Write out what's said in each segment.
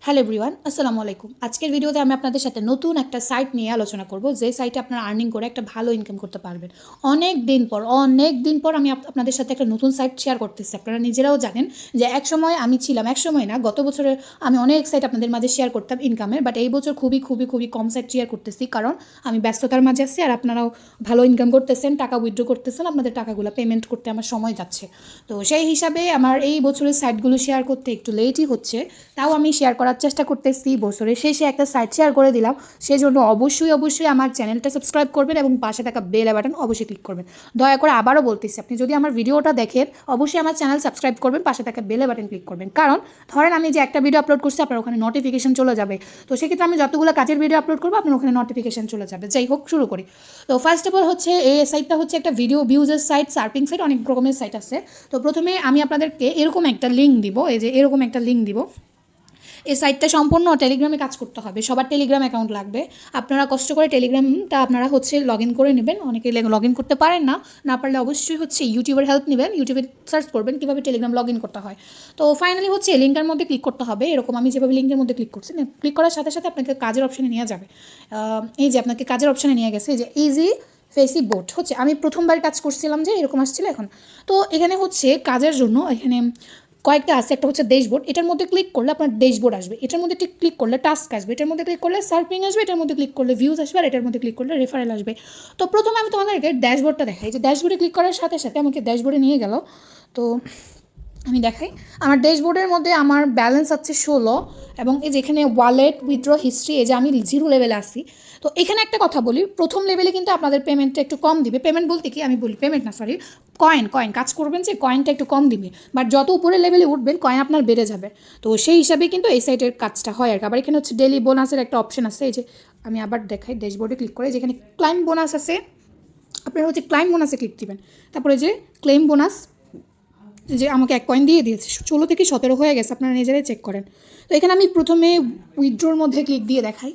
Hello everyone, আসসালামু আলাইকুম। আজকের ভিডিওতে আমি আপনাদের সাথে নতুন একটা সাইট নিয়ে আলোচনা করব, যে সাইটে আপনারা আর্নিং করে একটা ভালো ইনকাম করতে পারবেন। অনেক দিন পর, অনেক দিন পর আমি আপ- আপনাদের সাথে একটা নতুন সাইট শেয়ার করতেছি। আপনারা নিজেরাও জানেন যে এক সময় আমি ছিলাম এক সময় না, গত বছরে আমি অনেক সাইট আপনাদের মাঝে শেয়ার করতাম ইনকামের বাট এই বছর খুবই খুবই খুবই কম সাইট শেয়ার করতেছি, কারণ আমি ব্যস্ততার মাঝে আছি আর আপনারাও ভালো ইনকাম করতেছেন, টাকা উইথড্র করতেছেন, আপনাদের টাকাগুলো পেমেন্ট করতে আমার সময় যাচ্ছে। তো সেই হিসাবে আমার এই বছরের সাইটগুলো শেয়ার করতে একটু লেটই হচ্ছে, তাও আমি শেয়ার করার চেষ্টা করতেছি বছরের শেষে একটা সাইট শেয়ার করে দিলাম। সেজন্য অবশ্যই অবশ্যই আমার চ্যানেলটা সাবস্ক্রাইব করবেন এবং পাশে থাকা বেল বাটন অবশ্যই ক্লিক করবেন। দয়া করে আবারও বলতেছি, আপনি যদি আমার ভিডিওটা দেখেন, অবশ্যই আমার চ্যানেল সাবস্ক্রাইব করবেন, পাশে থাকা বেল বাটন ক্লিক করবেন। কারণ ধরেন আমি যে একটা ভিডিও আপলোড করছি, আপনার ওখানে নোটিফিকেশন চলে যাবে। তো সেক্ষেত্রে আমি যতগুলো কাজের ভিডিও আপলোড করব, আপনার ওখানে নোটিফিকেশন চলে যাবে। যাই হোক, শুরু করি। তো ফার্স্ট অফ অল হচ্ছে, এই সাইটটা হচ্ছে একটা ভিডিও ভিউজের সাইট সার্পিং সাইট অনেক রকমের সাইট আছে। তো প্রথমে আমি আপনাদেরকে এরকম একটা লিঙ্ক দিব, এই যে এরকম একটা লিঙ্ক দিব। এই সাইটটা সম্পূর্ণ টেলিগ্রামে কাজ করতে হবে। সবার টেলিগ্রাম অ্যাকাউন্ট লাগবে। আপনারা কষ্ট করে টেলিগ্রামটা আপনারা হচ্ছে লগ ইন করে নেবেন। অনেকে লগ ইন করতে পারেন না। না পারলে অবশ্যই হচ্ছে ইউটিউবের হেল্প নেবেন। ইউটিউবে সার্চ করবেন কীভাবে টেলিগ্রাম লগ ইন করতে হয়। তো ফাইনালি হচ্ছে লিঙ্কের মধ্যে ক্লিক করতে হবে। এরকম আমি যেভাবে লিঙ্কের মধ্যে ক্লিক করছি ক্লিক করার সাথে সাথে আপনাকে কাজের অপশানে নিয়ে যাবে। এই যে আপনাকে কাজের অপশানে নিয়ে গেছে যে ইজি ফেসি বোট হচ্ছে আমি প্রথমবার কাজ করছিলাম যে এরকম আসছিল এখন। তো এখানে হচ্ছে কাজের জন্য এখানে কয়েকটা আছে, একটা হচ্ছে ড্যাশবোর্ড এটার মধ্যে ক্লিক করলে আপনার ড্যাশবোর্ড আসবে। এটার মধ্যে ক্লিক করলে টাস্ক আসবে, এটার মধ্যে ক্লিক করলে সার্ফিং আসবে, এটার মধ্যে ক্লিক করলে ভিউজ আসবে, আর এটার মধ্যে ক্লিক করলে রেফারেল আসবে। তো প্রথমে আমি তোমাদেরকে ড্যাশবোর্ডটা দেখাই। যে ড্যাশবোর্ডে ক্লিক করার সাথে সাথে আমাকে ড্যাশবোর্ডে নিয়ে গেল। তো আমি দেখাই। আমার ড্যাশবোর্ডের মধ্যে আমার ব্যালেন্স আছে ষোলো এবং এই যেখানে ওয়ালেট, উইথড্র হিস্ট্রি, এই যে আমি জিরো লেভেলে আসি তো এখানে একটা কথা বলি, প্রথম লেভেলে কিন্তু আপনাদের পেমেন্টটা একটু কম দিবে। পেমেন্ট বলতে কি? আমি বলি পেমেন্ট না সরি কয়েন কয়েন কাজ করবেন যে কয়েনটা একটু কম দিবে। বাট যত উপরের লেভেলে উঠবেন কয়েন আপনার বেড়ে যাবে। তো সেই হিসাবে কিন্তু এই সাইটের কাজটা হয় আর কি। আবার এখানে হচ্ছে ডেলি বোনাসের একটা অপশন আছে, এই যে আমি আবার দেখাই ড্যাশবোর্ডে ক্লিক করে, যেখানে ক্লাইম বোনাস আছে, আপনারা হচ্ছে ক্লাইম বোনাসে ক্লিক দিবেন। তারপরে যে ক্লেম বোনাস যে আমাকে এক কয়েন দিয়ে দিয়েছে। ষোলো থেকে সতেরো হয়ে গেছে, আপনারা নিজেরাই চেক করেন। তো এখানে আমি প্রথমে উইথড্রোর মধ্যে ক্লিক দিয়ে দেখাই।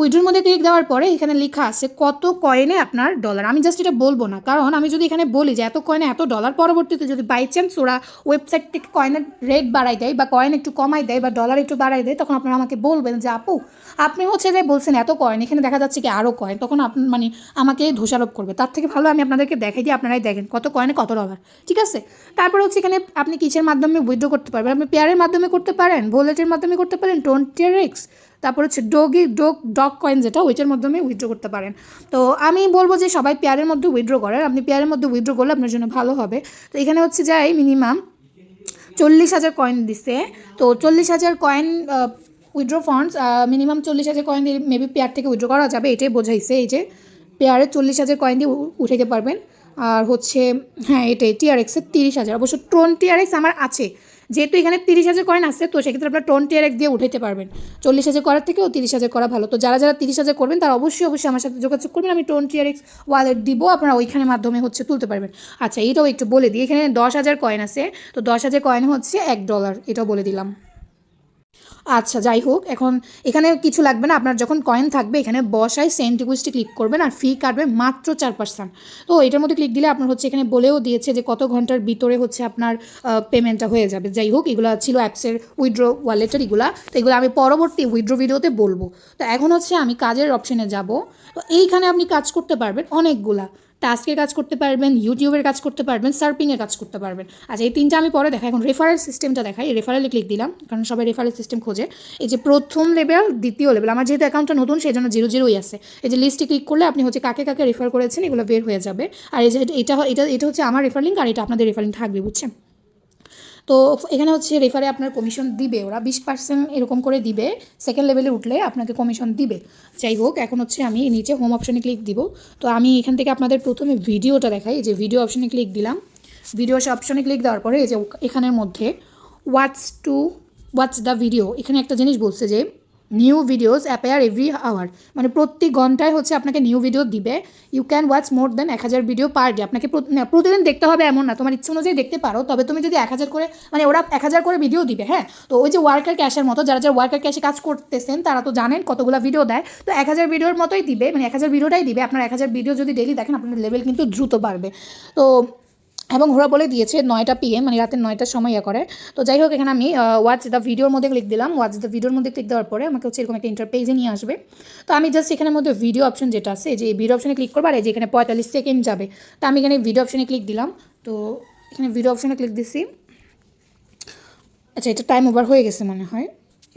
উইথড্রোর মধ্যে ক্লিক দেওয়ার পরে এখানে লেখা আছে কত কয়েনে আপনার ডলার আমি জাস্ট এটা বলব না, কারণ আমি যদি এখানে বলি যে এত কয়েনে এত ডলার পরবর্তীতে যদি বাই চান্স ওরা ওয়েবসাইট থেকে কয়েনের রেট বাড়াই দেয় বা কয়েন একটু কমাই দেয় বা ডলার একটু বাড়াই দেয়, তখন আপনারা আমাকে বলবেন যে, আপু, আপনি হচ্ছে যে বলছেন এত কয়েন এখানে দেখা যাচ্ছে কি আরও কয়েন তখন আপনি মানে আমাকে দোষারোপ করবে। তার থেকে ভালো আমি আপনাদেরকে দেখাই দিয়ে আপনারাই দেখেন কত কয়েনে কত ডলার ঠিক আছে? তারপর হচ্ছে এখানে আপনি কিসের মাধ্যমে উইথড্র করতে পারবেন? আপনি পেয়ারের মাধ্যমে করতে পারেন ভোলেটের মাধ্যমে করতে পারেন টোয়েন্টি এক্স তারপর হচ্ছে ডগি ডগ ডগ কয়েন যেটা, ওইটার মাধ্যমে উইথড্র করতে পারেন। তো আমি বলব যে সবাই পেয়ারের মধ্যে উইথড্র করেন। আপনি পেয়ারের মধ্যে উইথড্র করলে আপনার জন্য ভালো হবে। তো এখানে হচ্ছে যাই মিনিমাম চল্লিশ হাজার কয়েন দিছে। তো চল্লিশ হাজার কয়েন উইথড্র ফান্ডস মিনিমাম চল্লিশ হাজার কয়েন দিয়ে মেবি পেয়ার থেকে উইথড্র করা যাবে, এটাই বোঝাইছে। এই যে পেয়ারে চল্লিশ হাজার কয়েন দিয়ে উঠাইতে পারবেন। আর হচ্ছে হ্যাঁ এটাই টিআরএক্সের তিরিশ হাজার। অবশ্য টোন টিআরএক্স আমার আছে। যেহেতু এখানে তিরিশ হাজার কয়েন আসছে তো সেক্ষেত্রে আপনার টোন এক দিয়ে উঠাইতে পারবেন। চল্লিশ হাজার করার থেকেও তিরিশ হাজার করা ভালো। তো যারা যারা তিরিশ হাজার করবেন, তারা অবশ্যই অবশ্যই আমার সাথে যোগাযোগ করবেন। আমি টোন এক্স ওয়ালেট দিব, আপনারা ওইখানে মাধ্যমে হচ্ছে তুলতে পারবেন। আচ্ছা এটাও একটু বলে দিই। এখানে দশ হাজার কয়েন আছে, তো দশ হাজার কয়েন হচ্ছে এক ডলার এটাও বলে দিলাম। আচ্ছা যাই হোক, এখন এখানে কিছু লাগবে না। আপনার যখন কয়েন থাকবে, এখানে বসায় সেন্ট রিকোয়েস্টে ক্লিক করবেন আর ফি কাটবে মাত্র চার পার্সেন্ট তো এটার মধ্যে ক্লিক দিলে আপনার হচ্ছে এখানে বলেও দিয়েছে যে কত ঘণ্টার ভিতরে হচ্ছে আপনার পেমেন্টটা হয়ে যাবে। যাই হোক, এগুলো ছিল অ্যাপসের উইথড্র ওয়ালেটের এগুলা। তো এগুলো আমি পরবর্তী উইথড্র ভিডিওতে বলব। তো এখন হচ্ছে আমি কাজের অপশনে যাব। তো এইখানে আপনি কাজ করতে পারবেন অনেকগুলা। টাস্কের কাজ করতে পারবেন ইউটিউবের কাজ করতে পারবেন সার্পিংয়ের কাজ করতে পারবেন। আচ্ছা এই তিনটা আমি পরে দেখাই। এখন রেফারেল সিস্টেমটা দেখাই। রেফারেলে ক্লিক দিলাম, কারণ সবাই রেফারেল সিস্টেম খোঁজে। এই যে প্রথম লেভেল দ্বিতীয় লেভেল আমার যেহেতু অ্যাকাউন্টটা নতুন সেই জন্য জিরো জিরোই আছে। এই যে লিস্টে ক্লিক করলে আপনি হচ্ছে কাকে কাকে রেফার করেছেন, এগুলো বের হয়ে যাবে। আর এই যে এটা এটা এটা হচ্ছে আমার রেফার আর এটা আপনাদের রেফারিং থাকবে, বুঝছেন? তো এখানে হচ্ছে রেফারে আপনার কমিশন দিবে, ওরা বিশ পার্সেন্ট এরকম করে দিবে সেকেন্ড লেভেলে উঠলে আপনাকে কমিশন দিবে। যাই হোক, এখন হচ্ছে আমি নিচে হোম অপশনে ক্লিক দিব। তো আমি এখান থেকে আপনাদের প্রথমে ভিডিওটা দেখাই যে ভিডিও অপশনে ক্লিক দিলাম। ভিডিও অপশনে ক্লিক দেওয়ার পরে এই যে এখানের মধ্যে what's to what's the video এখানে একটা জিনিস বলছে যে new videos appear every hour মানে প্রতি ঘন্টায় হচ্ছে আপনাকে নিউ ভিডিও দিবে। You can watch more than এক হাজার ভিডিও পার ডে আপনাকে প্রতিদিন দেখতে হবে এমন না। তোমার ইচ্ছে অনুযায়ী দেখতে পারো। তবে তুমি যদি এক হাজার করে মানে ওরা এক হাজার করে ভিডিও দিবে হ্যাঁ? তো ওই যে ওয়ার্কার ক্যাশের মতো, যারা যারা ওয়ার্কার ক্যাশে কাজ করতেছেন, তারা তো জানেন কতগুলো ভিডিও দেয়। তো এক হাজার ভিডিওর মতোই দিবে। মানে এক হাজার ভিডিওটাই দিবে। আপনার এক হাজার ভিডিও যদি ডেলি দেখেন, আপনার লেভেল কিন্তু দ্রুত বাড়বে। তো এবং ওরা বলে দিয়েছে নয়টা পিএম মানে রাতের নয়টার সময় ইয়ে করে। তো যাই হোক, এখানে আমি ওয়াচ দ্য ভিডিওর মধ্যে ক্লিক দিলাম। ওয়াচ দ্য ভিডিওর মধ্যে ক্লিক দেওয়ার পরে আমাকে হচ্ছে এরকম একটা ইন্টার পেজে নিয়ে আসবে। তো আমি জাস্ট এখানের মধ্যে ভিডিও অপশন যেটা আছে যে ভিডিও অপশনে ক্লিক করব, আর এই যে এখানে পঁয়তাল্লিশ সেকেন্ড যাবে। তো আমি এখানে ভিডিও অপশনে ক্লিক দিলাম। তো এখানে ভিডিও অপশনে ক্লিক দিছি। আচ্ছা এটা টাইম ওভার হয়ে গেছে মনে হয়।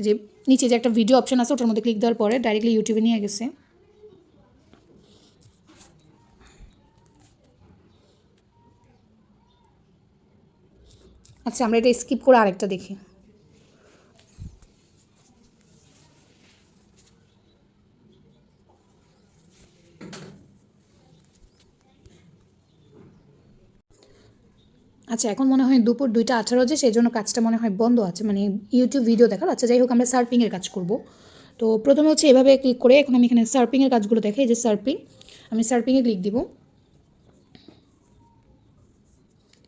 যে নিচে যে একটা ভিডিও অপশন আছে, ওটার মধ্যে ক্লিক দেওয়ার পরে ডাইরেক্টলি ইউটিউবে নিয়ে গেছে। আচ্ছা আমরা এটা স্কিপ করে আরেকটা দেখি। আচ্ছা এখন মনে হয় দুপুর দুইটা আঠারো যে সেই জন্য কাজটা মনে হয় বন্ধ আছে মানে ইউটিউব ভিডিও দেখার। আচ্ছা যাই হোক, আমরা সার্পিংয়ের কাজ করব। তো প্রথমে হচ্ছে এভাবে ক্লিক করে, এখন আমি এখানে সার্পিংয়ের কাজগুলো দেখাই যে সার্পিং আমি সার্পিংয়ে ক্লিক দিব।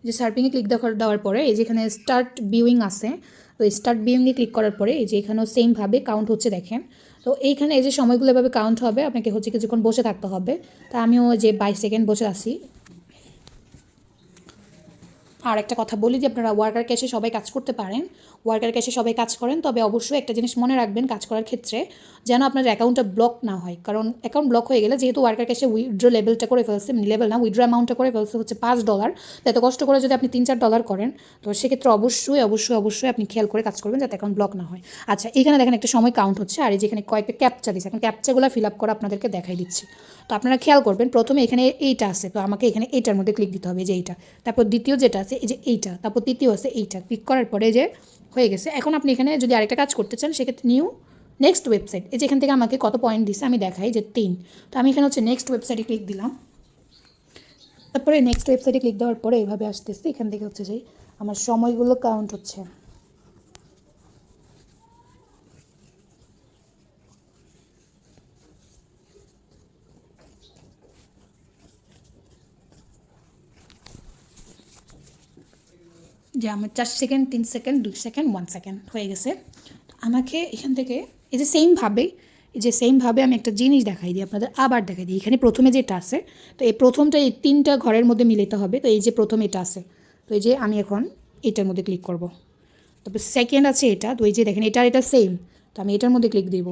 যে সার্পিংয়ে ক্লিক দেওয়ার পরে এই যেখানে স্টার্ট ভিউইং আছে, তো স্টার্ট বিউইংয়ে ক্লিক করার পরে এই যে এখানেও সেমভাবে কাউন্ট হচ্ছে দেখেন। তো এইখানে এই যে সময়গুলো এভাবে কাউন্ট হবে, আপনাকে হচ্ছে কিছুক্ষণ বসে থাকতে হবে। তা আমিও যে বাইশ সেকেন্ড বসে আছি আর একটা কথা বলি যে আপনারা ওয়ার্কার ক্যাশে সবাই কাজ করতে পারেন ওয়ার্কার ক্যাশে সবাই কাজ করেন, তবে অবশ্যই একটা জিনিস মনে রাখবেন কাজ করার ক্ষেত্রে, যেন আপনার অ্যাকাউন্টটা ব্লক না হয়। কারণ অ্যাকাউন্ট ব্লক হয়ে গেলে যেহেতু ওয়ার্কার ক্যাশে উইথড্র লেভেলটা করে ফেলছে লেভেল না উইথড্র অ্যামাউন্টটা করে ফেলছে হচ্ছে পাঁচ ডলার এত কষ্ট করে যদি আপনি তিন চার ডলার করেন, তো সেক্ষেত্রে অবশ্যই অবশ্যই অবশ্যই আপনি খেয়াল করে কাজ করবেন যাতে অ্যাকাউন্ট ব্লক না হয়। আচ্ছা এখানে দেখেন একটা সময় কাউন্ট হচ্ছে, আর এই যেখানে কয়েকটা ক্যাপচা দিচ্ছে এখন ক্যাপচাগুলো ফিল আপ করে আপনাদেরকে দেখাই দিচ্ছি। তো আপনারা খেয়াল করবেন, প্রথমে এখানে এইটা আছে, তো আমাকে এখানে এইটার মধ্যে ক্লিক দিতে হবে যে এইটা। তারপর দ্বিতীয় যেটা আছে, এই যে এইটা, তারপর তৃতীয় আছে এইটা। ক্লিক করার পরে যে হয়ে গেছে, এখন আপনি এখানে যদি আরেকটা কাজ করতে চান, সেক্ষেত্রে নিউ নেক্সট ওয়েবসাইট এই যে এখান থেকে আমাকে কত পয়েন্ট দিছে, আমি দেখাই যে তিন। তো আমি এখানে হচ্ছে নেক্সট ওয়েবসাইটে ক্লিক দিলাম। তারপরে নেক্সট ওয়েবসাইটে ক্লিক দেওয়ার পরে এইভাবে আসতেছে, এখান থেকে হচ্ছে যে আমার সময়গুলো কাউন্ট হচ্ছে। যে আমার চার সেকেন্ড তিন সেকেন্ড দুই সেকেন্ড ওয়ান সেকেন্ড হয়ে গেছে। আমাকে এখান থেকে, এই যে সেমভাবে যে সেমভাবে আমি একটা জিনিস দেখাই দিই, আপনাদের আবার দেখাই দিই। এখানে প্রথমে যেটা আছে, তো এই প্রথমটা এই তিনটা ঘরের মধ্যে মিলিতে হবে। তো এই যে প্রথম এটা আছে, তো এই যে আমি এখন এটার মধ্যে ক্লিক করব। তারপর সেকেন্ড আছে এটা, তো এই যে দেখেন এটার এটা সেম তো আমি এটার মধ্যে ক্লিক দিব।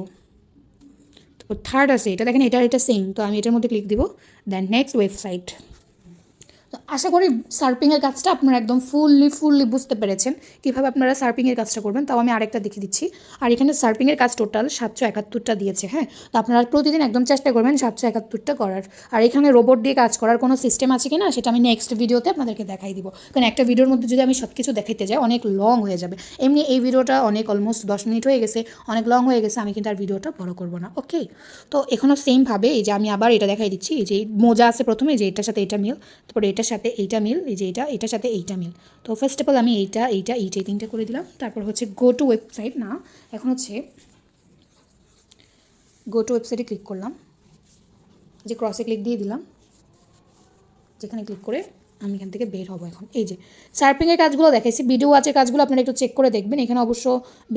তারপর থার্ড আছে এটা, দেখেন এটার এটা সেম তো আমি এটার মধ্যে ক্লিক দিব। দেন নেক্সট ওয়েবসাইট তো আশা করি সার্পিংয়ের কাজটা আপনারা একদম ফুললি ফুললি বুঝতে পেরেছেন। কীভাবে আপনারা সার্পিংয়ের কাজটা করবেন, তাও আমি আরেকটা দেখিয়ে দিচ্ছি। আর এখানে সার্পিংয়ের কাজ টোটাল সাতশো একাত্তরটা দিয়েছে হ্যাঁ? তো আপনারা প্রতিদিন একদম চেষ্টা করবেন সাতশো একাত্তরটা করার। আর এখানে রোবট দিয়ে কাজ করার কোনো সিস্টেম আছে কি না সেটা আমি নেক্সট ভিডিওতে আপনাদেরকে দেখাই দিব। কারণ একটা ভিডিওর মধ্যে যদি আমি সব কিছু দেখাইতে যাই, অনেক লং হয়ে যাবে। এমনি এই ভিডিওটা অনেক অলমোস্ট দশ মিনিট হয়ে গেছে, অনেক লং হয়ে গেছে, আমি কিন্তু আর ভিডিওটা বড় করব না ওকে তো এখনও সেমভাবে এই যে আমি আবার এটা দেখাই দিচ্ছি যে মোজা আছে প্রথমে যে এটার সাথে এটা মিল, তারপরে এটার সাথে এইটা মিল, এই যে এটা, এটার সাথে এইটা মিল। তো ফার্স্ট অফ অল আমি এইটা এইটা এইটা এই তিনটা করে দিলাম। তারপর হচ্ছে গো টু ওয়েবসাইট না, এখন হচ্ছে গো টু ওয়েবসাইটে ক্লিক করলাম। যে ক্রসে ক্লিক দিয়ে দিলাম, যেখানে ক্লিক করে আমি এখান থেকে বের হব এখন। এই যে সার্পিংয়ের কাজগুলো দেখাইছি ভিডিও আছে কাজগুলো আপনারা একটু চেক করে দেখবেন। এখানে অবশ্য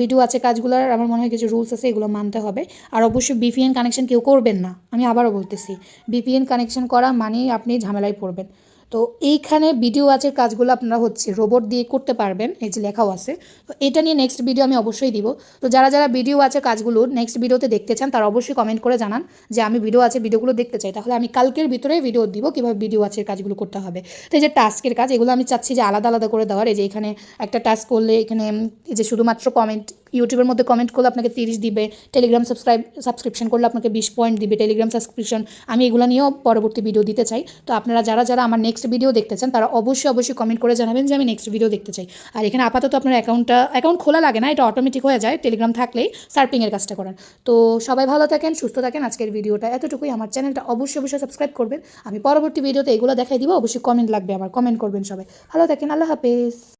ভিডিও আছে কাজগুলোর আমার মনে হয় কিছু রুলস আছে, এগুলো মানতে হবে। আর অবশ্যই বিপিএন কানেকশন কেউ করবেন না, আমি আবারও বলতেছি। বিপিএন কানেকশন করা মানেই আপনি ঝামেলায় পড়বেন। তো এইখানে ভিডিও আছে, কাজগুলো আপনারা হচ্ছে রোবট দিয়ে করতে পারবেন, এই যে লেখাও আছে। তো এটা নিয়ে নেক্সট ভিডিও আমি অবশ্যই দিব। তো যারা যারা ভিডিও আছে, কাজগুলো নেক্সট ভিডিওতে দেখতে চান, তারা অবশ্যই কমেন্ট করে জানান যে আমি ভিডিও আছে ভিডিওগুলো দেখতে চাই। তাহলে আমি কালকের ভিতরে ভিডিও দিব কীভাবে ভিডিও আছে, কাজগুলো করতে হবে। তো এই যে টাস্কের কাজ, এগুলো আমি চাচ্ছি যে আলাদা আলাদা করে দেওয়ার। এই যে এখানে একটা টাস্ক করলে এখানে, এই যে শুধুমাত্র কমেন্ট ইউটিউবের মধ্যে কমেন্ট করলে আপনাকে তিরিশ দিবে টেলিগ্রাম সাবস্ক্রাইব সাবস্ক্রিপশন করলে আপনাকে বিশ পয়েন্ট দিবে টেলিগ্রাম সাবস্ক্রিপশন আমি এগুলো নিয়েও পরবর্তী ভিডিও দিতে চাই। তো আপনারা যারা যারা আমার নেক্সট ভিডিও দেখতে চান, তারা অবশ্যই অবশ্যই কমেন্ট করে জানাবেন যে আমি নেক্সট ভিডিও দেখতে চাই। আর এখানে আপাতত আপনার অ্যাকাউন্টটা অ্যাকাউন্ট খোলা লাগে না, এটা অটোমেটিক হয়ে যায় টেলিগ্রাম থাকলেই সার্পিংয়ের কাজটা করেন তো সবাই ভালো থাকেন, সুস্থ থাকেন, আজকের ভিডিওটা এতটুকুই। আমার চ্যানেলটা অবশ্যই অবশ্যই সাবস্ক্রাইব করবেন। আমি পরবর্তী ভিডিওতে এগুলো দেখাই দিব, অবশ্যই কমেন্ট লাগবে আমার কমেন্ট করবেন সবাই। ভালো থাকেন, আল্লাহ হাফেজ।